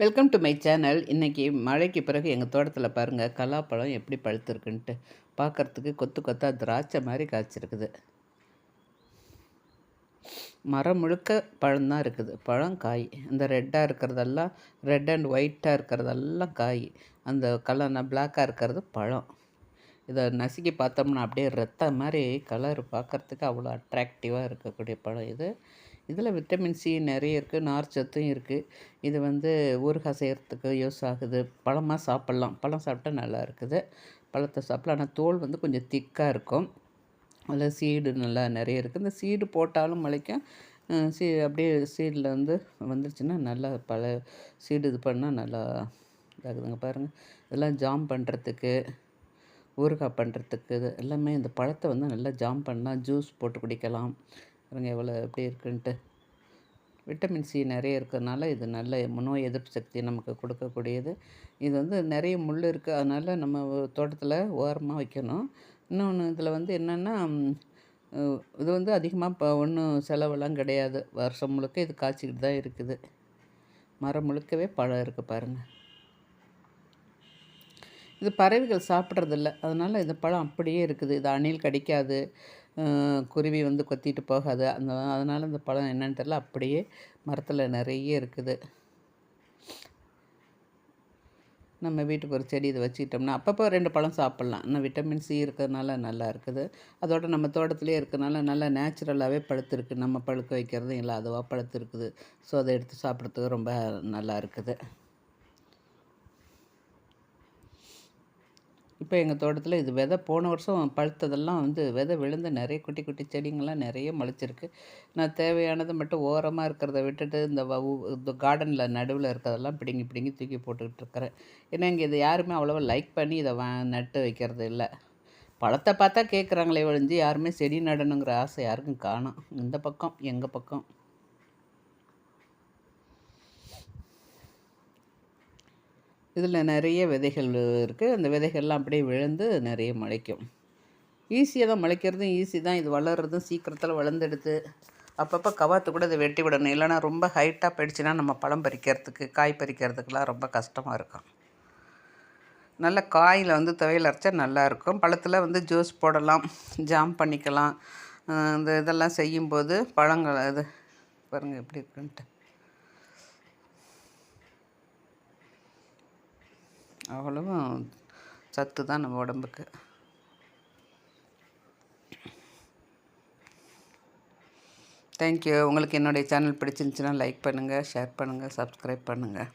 Welcome to my channel இன்றைக்கி மழைக்கு பிறகு எங்கள் தோட்டத்தில் பாருங்கள் கலாப்பழம் எப்படி பழுத்துருக்குன்ட்டு பார்க்குறதுக்கு கொத்து கொத்தாக திராட்சை மாதிரி காய்ச்சிருக்குது. மரம் முழுக்க பழம்தான் இருக்குது. பழம் காய். இந்த ரெட்டாக இருக்கிறதெல்லாம் ரெட் அண்ட் ஒயிட்டாக இருக்கிறதெல்லாம் காய். அந்த கலர்னா பிளாக்காக இருக்கிறது பழம். இதை நசுக்கி பார்த்தோம்னா அப்படியே ரத்த மாதிரி கலர் பார்க்குறதுக்கு அவ்வளோ அட்ராக்டிவாக இருக்கக்கூடிய பழம் இது. இதில் விட்டமின் சி நிறைய இருக்குது நார் சத்தும் இருக்குது. இது வந்து ஊறுகாய் செய்கிறதுக்கு யூஸ் ஆகுது. பழமாக சாப்பிட்லாம். பழம் சாப்பிட்டா நல்லா இருக்குது. பழத்தை சாப்பிட்லாம். ஆனால் தோல் வந்து கொஞ்சம் திக்காக இருக்கும். அதில் சீடு நல்லா நிறைய இருக்குது. இந்த சீடு போட்டாலும் முளைக்கும். சீ அப்படியே சீடில் வந்து வந்துருச்சுன்னா நல்லா பல சீடு இது பண்ணால் நல்லா இதாகுதுங்க. பாருங்கள் இதெல்லாம் ஜாம் பண்ணுறதுக்கு ஊறுகாய் பண்ணுறதுக்கு இது எல்லாமே இந்த பழத்தை வந்து நல்லா ஜாம் பண்ணால் ஜூஸ் போட்டு குடிக்கலாம். பாருங்கள் எவ்வளோ எப்படி இருக்குன்ட்டு. விட்டமின் சி நிறைய இருக்கிறதுனால இது நல்ல நோய் எதிர்ப்பு சக்தி நமக்கு கொடுக்கக்கூடியது. இது வந்து நிறைய முள் இருக்குது அதனால் நம்ம தோட்டத்தில் ஓரமாக வைக்கணும். இன்னொன்று இதில் வந்து என்னென்னா இது வந்து அதிகமாக இப்போ ஒன்றும் செலவெல்லாம் கிடையாது. வருஷம் முழுக்க இது காய்ச்சிக்கிட்டு தான் இருக்குது. மரம் முழுக்கவே பழம் இருக்குது பாருங்கள் இது பறவைகள் சாப்பிட்றதில்ல. அதனால் இந்த பழம் அப்படியே இருக்குது. இது அணில் கடிக்காது. குருவி வந்து கொத்திட்டு போகாது. அந்த அதனால் இந்த பழம் என்னன்னு தெரில அப்படியே மரத்தில் நிறைய இருக்குது. நம்ம வீட்டுக்கு ஒரு செடி இதை வச்சுக்கிட்டோம்னா அப்பப்போ ரெண்டு பழம் சாப்பிட்லாம். இன்னும் விட்டமின் சி இருக்கிறதுனால நல்லா இருக்குது. அதோட நம்ம தோட்டத்துலேயே இருக்கிறதுனால நல்லா நேச்சுரலாகவே பழுத்திருக்கு. நம்ம பழுக்க வைக்கிறதும் இல்லை. அதுவாக பழுத்திருக்குது. ஸோ அதை எடுத்து சாப்பிட்றதுக்கு ரொம்ப நல்லா இருக்குது. இப்போ எங்கள் தோட்டத்தில் இது விதை போன வருஷம் பழுத்ததெல்லாம் வந்து விதை விழுந்து நிறைய குட்டி குட்டி செடிங்கள்லாம் நிறைய முளைச்சிருக்கு. நான் தேவையானது மட்டும் ஓரமாக இருக்கிறத விட்டுட்டு இந்த இந்த கார்டனில் நடுவில் இருக்கிறதெல்லாம் பிடிங்கி பிடுங்கி தூக்கி போட்டுக்கிட்டு இருக்கிறேன். ஏன்னா இங்கே இதை யாருமே அவ்வளோவா லைக் பண்ணி இதை வா நட்டு வைக்கிறது இல்லை. பழத்தை பார்த்தா கேட்குறாங்களே ஒழிஞ்சு யாருமே செடி நடணுங்கிற ஆசை யாருக்கும் காணும். இந்த பக்கம் எங்கள் பக்கம். இதில் நிறைய விதைகள் இருக்குது அந்த விதைகள்லாம் அப்படியே விழுந்து நிறைய முளைக்கும். ஈஸியாக தான் முளைக்கிறதும் ஈஸி தான். இது வளர்கிறதும் சீக்கிரத்தில் வளர்ந்துடுது. அப்பப்போ கவாத்து கூட இதை வெட்டி விடணும். இல்லைனா ரொம்ப ஹைட்டாக போயிடுச்சுன்னா நம்ம பழம் பறிக்கிறதுக்கு காய் பறிக்கிறதுக்கெலாம் ரொம்ப கஷ்டமாக இருக்கும். நல்ல காயில் வந்து துவையல் அரைச்சா நல்லாயிருக்கும் பழத்தில் வந்து ஜூஸ் போடலாம் ஜாம் பண்ணிக்கலாம். இந்த இதெல்லாம் செய்யும்போது பழங்கள் இது பாருங்கள் எப்படி இருக்குன்ட்டு. அவ்வளவும் சத்து தான் நம்ம உடம்புக்கு. தேங்க்யூ உங்களுக்கு என்னுடைய சேனல் பிடிச்சிருந்துச்சின்னா லைக் பண்ணுங்கள் ஷேர் பண்ணுங்கள் சப்ஸ்கிரைப் பண்ணுங்கள்